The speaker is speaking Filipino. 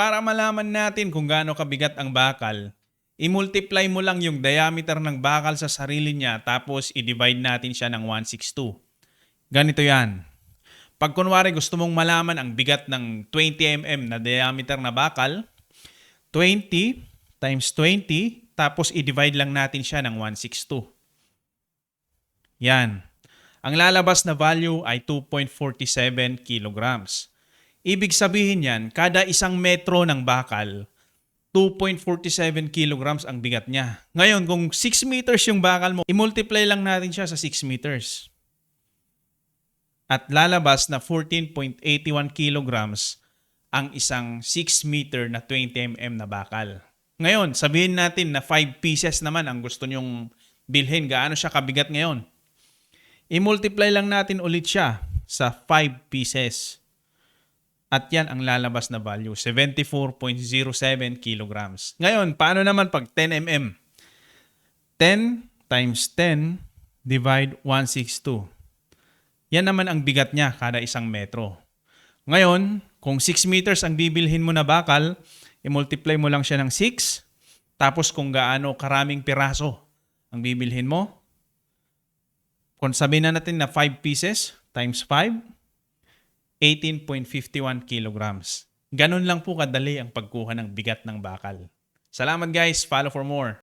para malaman natin kung gaano kabigat ang bakal, i-multiply mo lang yung diameter ng bakal sa sarili niya tapos i-divide natin siya ng 162. Ganito yan. Pag kunwari gusto mong malaman ang bigat ng 20 mm na diameter na bakal, 20 times 20, tapos i-divide lang natin siya ng 162. Yan. Ang lalabas na value ay 2.47 kilograms. Ibig sabihin yan, kada isang metro ng bakal, 2.47 kilograms ang bigat niya. Ngayon, kung 6 meters yung bakal mo, i-multiply lang natin siya sa 6 meters. At lalabas na 14.81 kilograms ang isang 6 meter na 20 mm na bakal. Ngayon, sabihin natin na 5 pieces naman ang gusto nyong bilhin. Gaano siya kabigat ngayon? I-multiply lang natin ulit siya sa 5 pieces. At yan ang lalabas na value, 74.07 kilograms. Ngayon, paano naman pag 10 mm? 10 times 10 divide 162. Yan naman ang bigat niya kada isang metro. Ngayon, kung 6 meters ang bibilhin mo na bakal, i-multiply mo lang siya ng 6. Tapos kung gaano karaming piraso ang bibilhin mo, kung sabihin na natin na 5 pieces times 5, 18.51 kilograms. Ganun lang po kadali ang pagkuha ng bigat ng bakal. Salamat guys, follow for more.